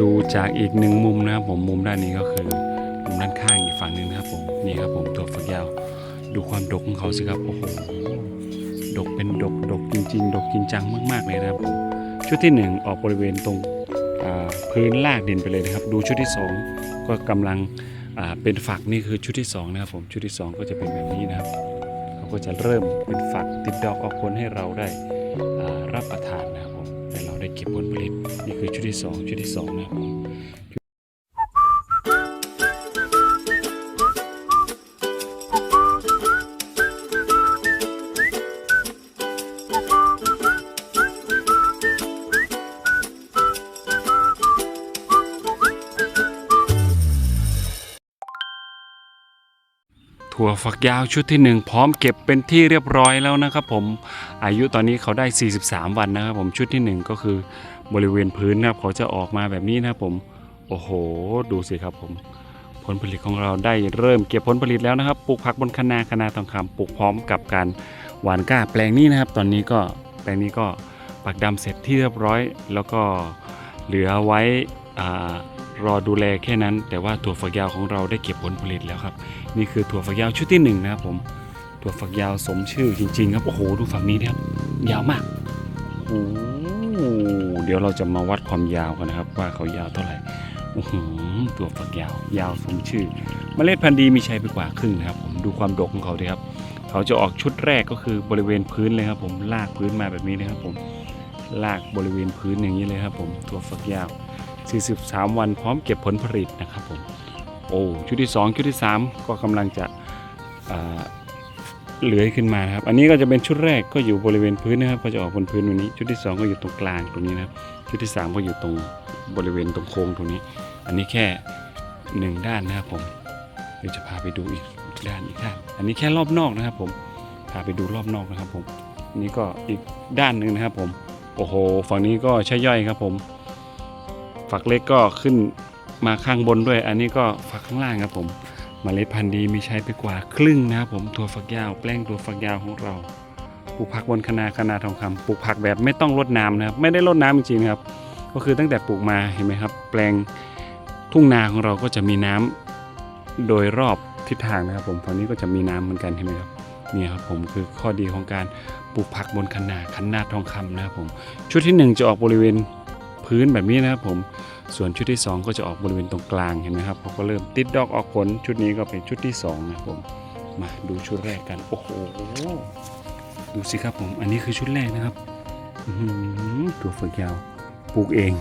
ดูจากอีกหนึ่งมุมนะครับผมมุมด้านนี้ก็คือมุมด้านข้างอีกฝั่งหนึ่งนะครับผมนี่ครับผมตัวฝักยาว ดูความดกของเขาสิครับโอ้โหดกเป็นดกดกจริง ๆ ดกจริงจังมากๆเลยนะครับผมชุดที่หนึ่งออกบริเวณตรงพื้นลากดินไปเลยนะครับ ดูชุดที่สองก็กำลังเป็นฝักนี่คือชุดที่สองนะครับผมชุดที่สองก็จะเป็นแบบนี้นะครับเขาก็จะเริ่มเป็นฝักติดดอกออกผลให้เราได้รับประทานนะครับผม ได้เก็บผลผลิตนี่คือชุดที่สองชุดที่สองนะครับ ถั่วฝักยาวชุดที่ 1 พร้อมเก็บเป็นที่เรียบร้อยแล้วนะครับผมอายุตอนนี้เขาได้ 43 วันนะครับผมชุดที่ 1 ก็คือบริเวณพื้นนะครับเขาจะออกมาแบบนี้นะครับผมโอ้โห ดูสิครับผม ผลผลิตของเราได้เริ่มเก็บผลผลิตแล้วนะครับปลูกผักบนคะนาคะนาทองคำปลูกพร้อมกับการหวานก้าแปลงนี้นะครับ ตอนนี้ก็แปลงนี้ก็ปักดำเสร็จที่เรียบร้อย แล้วก็เหลือไว้อา รอดูแลแค่นั้น แต่ว่าถั่วฝักยาวของเราได้เก็บผลผลิตแล้วครับ นี่คือถั่วฝักยาวชุดที่หนึ่งนะครับผมถั่วฝักยาวสมชื่อจริง ๆ ครับโอ้โหดูฝั่งนี้นะครับ ยาวมากโอ้โหเดี๋ยวเราจะมาวัดความยาวกันนะครับ ว่าเขายาวเท่าไหร่โอ้โหถั่วฝักยาว ยาวสมชื่อเมล็ดพันธุ์ดีมีชัยไปกว่าครึ่งนะครับ ผมดูความดกของเขาดีครับ เขาจะออกชุดแรกก็คือบริเวณพื้นเลยครับ ผมลากพื้นมาแบบนี้นะครับ ผมลากบริเวณพื้นอย่างนี้เลยครับ ผมถั่วฝักยาว 43 วันพร้อมเก็บผลผลิตนะครับผมโอ้ชุดที่ 2 ชุดที่ 3 ก็กำลังจะอ่าเลื้อยขึ้นมาครับ อันนี้ก็จะเป็นชุดแรกก็อยู่บริเวณพื้นนะครับ ก็จะออกบนพื้นตรงนี้ ชุดที่ 2 ก็อยู่ตรงกลางตรงนี้นะครับชุดที่ 3 ก็อยู่ตรงบริเวณตรงโค้งตรงนี้ อันนี้แค่หนึ่งด้านนะครับผมเดี๋ยวจะพาไปดูอีกด้านอีกด้าน อันนี้แค่รอบนอกนะครับผมพาไปดูรอบนอกนะครับผมนนี้ก็อีกด้านหนึ่งนะครับผมโอ้โห ฝั่งนี้ก็ใช่ย่อยครับผม ฝักเล็กก็ขึ้นมาข้างบนด้วย อันนี้ก็ฝักข้างล่างครับผมมเมล็ดพันธุ์ดีมีใช้ไปกว่าครึ่งนะครับผมถั่วฝักยาวแปลงถั่วฝักยาวของเราปลูกผักบนคะนาคะนาทองคำปลูกผักแบบไม่ต้องรดน้ำนะครับไม่ได้รดน้ำจริงๆครับ ก็คือตั้งแต่ปลูกมาเห็นไหมครับ แปลงทุ่งนาของเราก็จะมีน้ำโดยรอบทิศทางนะครับ ผมฝั่งนี้ก็จะมีน้ำเหมือนกันเห็นไหมครับนี่ครับผมคือข้อดีของการปลูกผักบนคะนาคะนาทองคำนะครับผมชุดที่หนึ่งจะออกบริเวณ พื้นแบบนี้นะครับผมส่วนชุดที่ 2 ก็จะออกบริเวณตรงกลางเห็นไหมครับเขาก็เริ่มติดดอกออกผลชุดนี้ก็เป็นชุดที่2นะครับผมมาดูชุดแรกกันโอ้โหดูสิครับผมอันนี้คือชุดแรกนะครับหือตัวฝักยาวปลูกเอง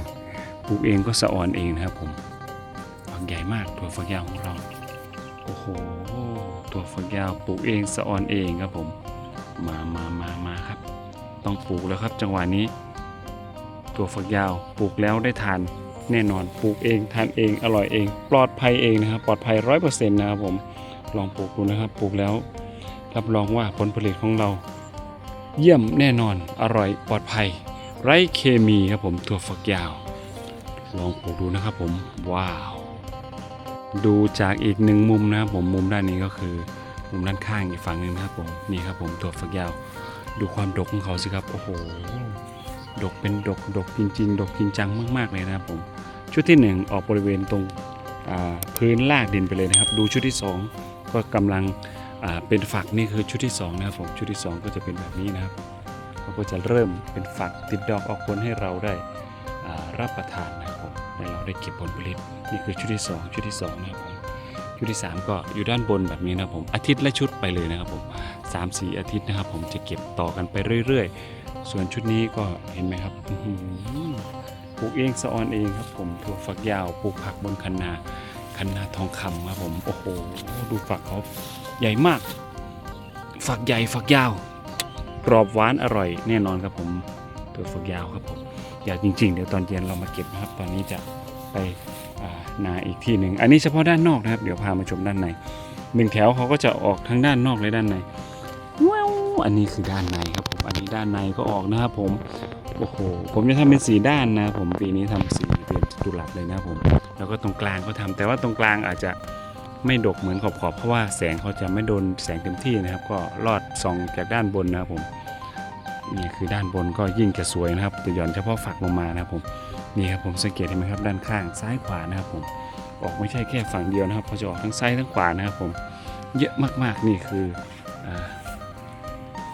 ปลูกเองก็สะอ่อนเองนะครับผมฝักใหญ่มากตัวฝักยาวของเราโอ้โหตัวฝักยาวปลูกเองสะอ่อนเองครับผมมามามามาครับ ต้องปลูกแล้วครับจังหวะนี้ ตัวฝักยาวปลูกแล้วได้ทานแน่นอนปลูกเองทานเองอร่อยเอง ปลอดภัยเองนะครับปลอดภัยร้อยเปอร์เซ็นต์นะครับผมลองปลูกดูนะครับปลูกแล้ว รับรองว่าผลผลิตของเรา เยี่ยมแน่นอนอร่อยปลอดภัย ไร้เคมีครับผมตัวฝักยาว ลองปลูกดูนะครับผมว้าว ดูจากอีกหนึ่งมุมนะครับผมมุมด้านนี้ก็คือ มุมด้านข้างอีกฝั่งหนึ่งนะครับผมนี่ครับผมตัวฝักยาว ดูความดกของเขาสิครับโอ้โห ดกเป็นดกดกจริง ๆ ดกจริงจังมาก ๆ เลยนะครับผม ชุดที่ 1 ออกบริเวณตรงพื้นลากดินไปเลยนะครับ ดูชุดที่ 2 ก็กำลังเป็นฝักนี่คือชุดที่ 2 นะครับผมชุดที่ 2 ก็จะเป็นแบบนี้นะครับเขาก็จะเริ่มเป็นฝักติดดอกออกผลให้เราได้รับประทานนะครับผมให้เราได้เก็บผลผลิตนี่คือชุดที่ 2 ชุดที่2นะครับผมชุดที่ 3 ก็อยู่ด้านบนแบบนี้นะครับผมอาทิตย์ละชุดไปเลยนะครับผมสามสี่อาทิตย์นะครับผมจะเก็บต่อกันไปเรื่อย ๆ ส่วนชุดนี้ก็เห็นไหมครับปลูกเองสะออนเองครับผมถั่วฝักยาวปลูกผักบนคันนาคันนาทองคำครับผมโอ้โหดูฝักเขาใหญ่มาก ฝักใหญ่ฝักยาวกรอบหวานอร่อยแน่นอนครับผมถั่วฝักยาวครับผมอยากจริง ๆ เดี๋ยวตอนเย็นเรามาเก็บนะครับ ตอนนี้จะไปนาอีกที่หนึ่งอันนี้เฉพาะด้านนอกนะครับ เดี๋ยวพามาชมด้านในหนึ่งแถวเขาก็จะออกทั้งด้านนอกและด้านในว้าวอันนี้คือด้านในครับ อันนี้ด้านในก็ออกนะครับผมโอ้โหผมจะทำเป็นสีด้านนะผมปีนี้ทำสีเป็นตุรัสเลยนะผมแล้วก็ตรงกลางก็ทำแต่ว่าตรงกลางอาจจะไม่ดกเหมือนขอบๆเพราะว่าแสงเขาจะไม่โดนแสงเต็มที่นะครับ ก็ลอดส่องจากด้านบนนะครับผมนี่คือด้านบนก็ยิ่งจะสวยนะครับแต่หย่อนเฉพาะฝักลงมานะครับผมนี่ครับผมสังเกตเห็นไหมครับด้านข้างซ้ายขวานะครับผมออกไม่ใช่แค่ฝั่งเดียวนะครับเขาจะออกทั้งซ้ายทั้งขวานะครับผมเยอะมากๆนี่คืออ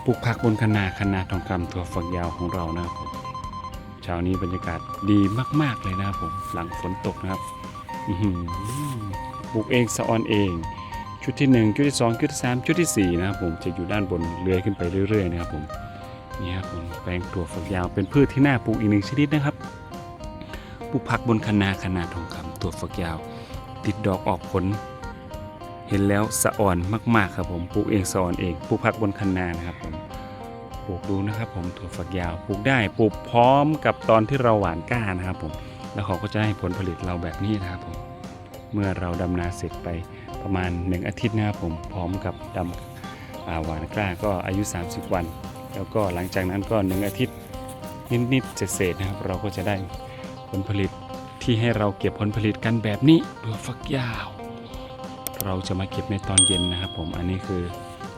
ปลูกผักบนคะนาคะนาทองคำถั่วฝักยาวของเรานะครับผมเช้านี้บรรยากาศดีมาก ๆ เลยนะครับผมหลังฝนตกนะครับปลูกเองสะออนเอง ชุดที่ 1 ชุดที่ 2 ชุดที่ 3 ชุดทีสี่4 นะครับผมจะอยู่ด้านบนเลื้อยขึ้นไปเรื่อย ๆ นะครับผมนี่ครับผมแปลงถั่วฝักยาวเป็นพืชที่น่าปลูกอีกหนึ่งชนิดนะครับปลูกผักบนคะนาคะนาทองคำตัวฝักยาว ติดดอกออกผล เห็นแล้วสะอ่อนมากๆครับผมปลูกเองสะอ่อนเองปลูกผักบนคะนานะครับผมปลูกดูนะครับผมถั่วฝักยาวปลูกได้ปลูกพร้อมกับตอนที่เราหว่านก้านะครับผมแล้วเขาก็จะให้ผลผลิตเราแบบนี้นะครับผมเมื่อเราดำนาเสร็จไปประมาณ 1 อาทิตย์นะครับผมพร้อมกับดำหว่านกล้าก็อายุ 30 วัน แล้วก็หลังจากนั้นก็ 1 อาทิตย์นิดๆเศษๆนะครับ เราก็จะได้ผลผลิตที่ให้เราเก็บผลผลิตกันแบบนี้ตัวฟักยาว เราจะมาเก็บในตอนเย็นนะครับ ผมอันนี้คือ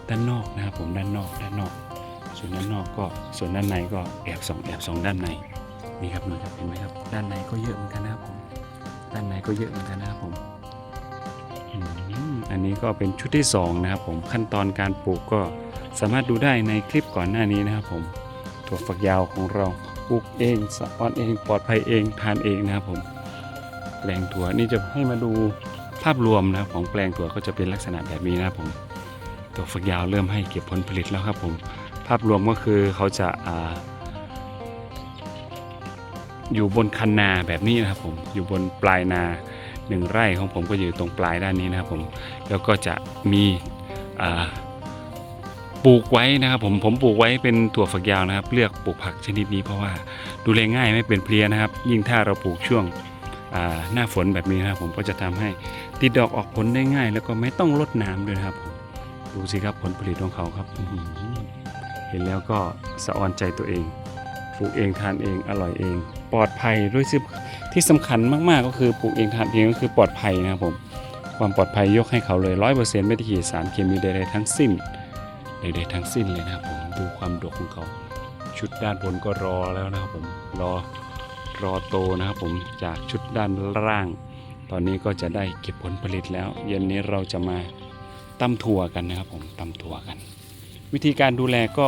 ด้านนอกนะครับ ผมด้านนอกด้านนอก ส่วนด้านนอกก็ส่วนด้านในก็แอบสองแอบสองด้านในนี่ครับนี่ครับเห็นไหมครับ ด้านในก็เยอะเหมือนกันนะครับผมด้านในก็เยอะเหมือนกันนะครับผมอันนี้ก็เป็นชุดที่สองนะครับผมขั้นตอนการปลูกก็สามารถดูได้ในคลิปก่อนหน้านี้นะครับผมถั่วฝักยาวของเราปลูกเองสะออนเองปลอดภัยเองทานเองนะครับผมแปลงถั่วนี่จะให้มาดู ภาพรวมนะครับของแปลงถั่วก็จะเป็นลักษณะแบบนี้นะครับผมตัวฝักยาวเริ่มให้เก็บผลผลิตแล้วครับผมภาพรวมก็คือเขาจะอาอยู่บนคันนาแบบนี้นะครับผมอยู่บนปลายนาหนึ่งไร่ของผมก็อยู่ตรงปลายด้านนี้นะครับผมแล้วก็จะมีปลูกไว้นะครับผมผมปลูกไว้เป็นถั่วฝักยาวนะครับ เลือกปลูกผักชนิดนี้เพราะว่าดูแลง่ายไม่เป็นเพลียนะครับ ยิ่งถ้าเราปลูกช่วง หน้าฝนแบบนี้นะครับผมก็จะทำให้ติดดอกออกผลได้ง่าย แล้วก็ไม่ต้องรดน้ำด้วยนะครับผมดูสิครับผลผลิตของเขาครับ เห็นแล้วก็สะออนใจตัวเองปลูกเองทานเองอร่อยเอง ปลอดภัยด้วยซึ่งที่สำคัญมากๆก็คือปลูกเองทานเองก็คือปลอดภัยนะครับผมความปลอดภัยยกให้เขาเลยร้อยเปอร์เซ็นต์ไม่ได้ขีดสารเคมีใดๆทั้งสิ้นใดๆทั้งสิ้นเลยนะครับผมดูความดกของเขา ชุดด้านบนก็รอแล้วนะครับผมรอ รอโตนะครับผมจากชุดด้านล่าง ตอนนี้ก็จะได้เก็บผลผลิตแล้ว เย็นนี้เราจะมาตำถั่วกันนะครับผมตำถั่วกัน วิธีการดูแลก็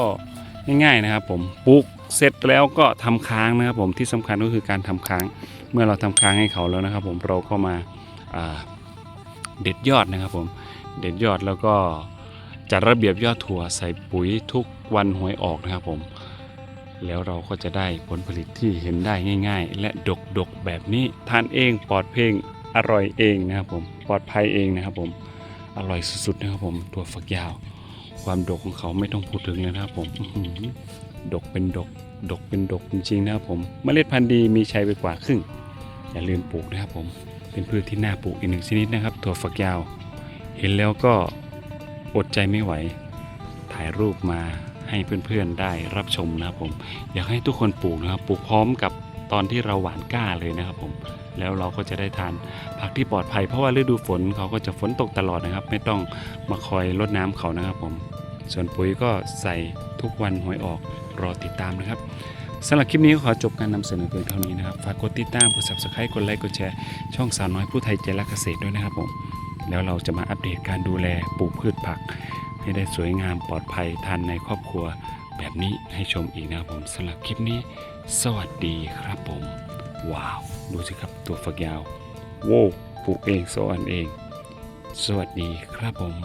ง่ายๆนะครับผมปลูกเสร็จแล้วก็ทำค้างนะครับผมที่สำคัญก็คือการทำค้าง เมื่อเราทำค้างให้เขาแล้วนะครับผมเราก็มาาเด็ดยอดนะครับผมเด็ดยอดแล้วก็จัดระเบียบยอดถั่วใส่ปุ๋ยทุกวันหวยออกนะครับผม แล้วเราก็จะได้ผลผลิตที่เห็นได้ง่าย ๆ และดกดกๆแบบนี้ทานเองปลอดเพลงอร่อยเองนะครับผมปลอดภัยเองนะครับผมอร่อยสุดๆนะครับผมถั่วฝักยาว ความดกของเขาไม่ต้องพูดถึงเลยนะครับผมดกเป็นดก ดกเป็นดกจริงๆนะครับผมเมล็ดพันธุ์ดีมีชัยไปกว่าครึ่งอย่าลืมปลูกนะครับผมเป็นพืชที่น่าปลูกอีกหนึ่งชนิดนะครับถั่วฝักยาว เห็นแล้วก็อดใจไม่ไหว ถ่ายรูปมา ให้เพื่อนๆได้รับชมนะครับผม อยากให้ทุกคนปลูกนะครับปลูกพร้อมกับตอนที่เราหว่านก้าเลยนะครับผมแล้วเราก็จะได้ทานผักที่ปลอดภัย เพราะว่าฤดูฝนเขาก็จะฝนตกตลอดนะครับ ไม่ต้องมาคอยรดน้ำเขานะครับผม ส่วนปุ๋ยก็ใส่ทุกวันหวยออกรอติดตามนะครับสำหรับคลิปนี้ก็ขอจบการนำเสนอเพียงเท่านี้นะครับ ฝากกดติดตามกด subscribe กดไลค์กดแชร์ช่องสาวน้อยผู้ไทยใจรักเกษตรด้วยนะครับผม แล้วเราจะมาอัปเดตการดูแลปลูกพืชผัก ให้ได้สวยงามปลอดภัยทันในครอบครัวแบบนี้ให้ชมอีกนะครับผมสำหรับคลิปนี้ สวัสดีครับผม ว้าว ดูสิครับตัวฝักยาว โว้ปลูกเองโซอันเอง สวัสดีครับผม